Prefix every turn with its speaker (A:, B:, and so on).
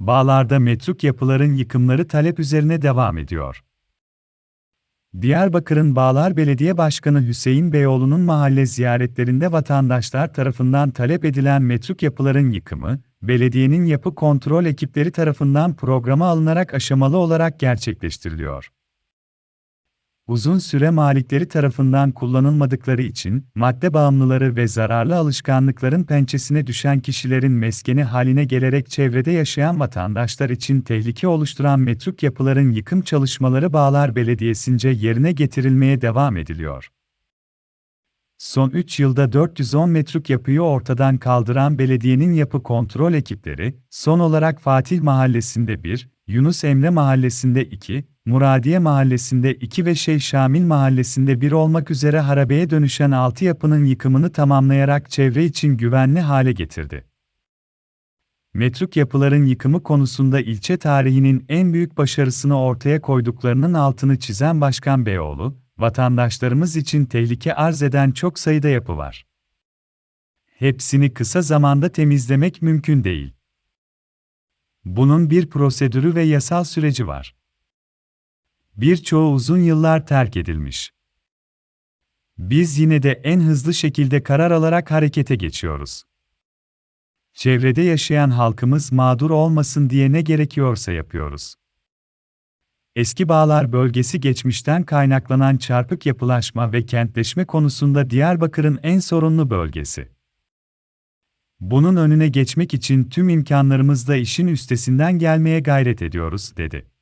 A: Bağlarda metruk yapıların yıkımları talep üzerine devam ediyor. Diyarbakır'ın Bağlar Belediye Başkanı Hüseyin Beyoğlu'nun mahalle ziyaretlerinde vatandaşlar tarafından talep edilen metruk yapıların yıkımı, belediyenin yapı kontrol ekipleri tarafından programa alınarak aşamalı olarak gerçekleştiriliyor. Uzun süre malikleri tarafından kullanılmadıkları için, madde bağımlıları ve zararlı alışkanlıkların pençesine düşen kişilerin meskeni haline gelerek çevrede yaşayan vatandaşlar için tehlike oluşturan metruk yapıların yıkım çalışmaları Bağlar Belediyesi'nce yerine getirilmeye devam ediliyor. Son 3 yılda 410 metruk yapıyı ortadan kaldıran belediyenin yapı kontrol ekipleri, son olarak Fatih Mahallesi'nde 1, Yunus Emre Mahallesi'nde 2, Muradiye Mahallesi'nde 2 ve Şeyh Şamil Mahallesi'nde 1 olmak üzere harabeye dönüşen 6 yapının yıkımını tamamlayarak çevre için güvenli hale getirdi. Metruk yapıların yıkımı konusunda ilçe tarihinin en büyük başarısını ortaya koyduklarının altını çizen Başkan Beyoğlu, vatandaşlarımız için tehlike arz eden çok sayıda yapı var. Hepsini kısa zamanda temizlemek mümkün değil. Bunun bir prosedürü ve yasal süreci var. Birçoğu uzun yıllar terk edilmiş. Biz yine de en hızlı şekilde karar alarak harekete geçiyoruz. Çevrede yaşayan halkımız mağdur olmasın diye ne gerekiyorsa yapıyoruz. Eski Bağlar bölgesi geçmişten kaynaklanan çarpık yapılaşma ve kentleşme konusunda Diyarbakır'ın en sorunlu bölgesi. Bunun önüne geçmek için tüm imkanlarımızla işin üstesinden gelmeye gayret ediyoruz, dedi.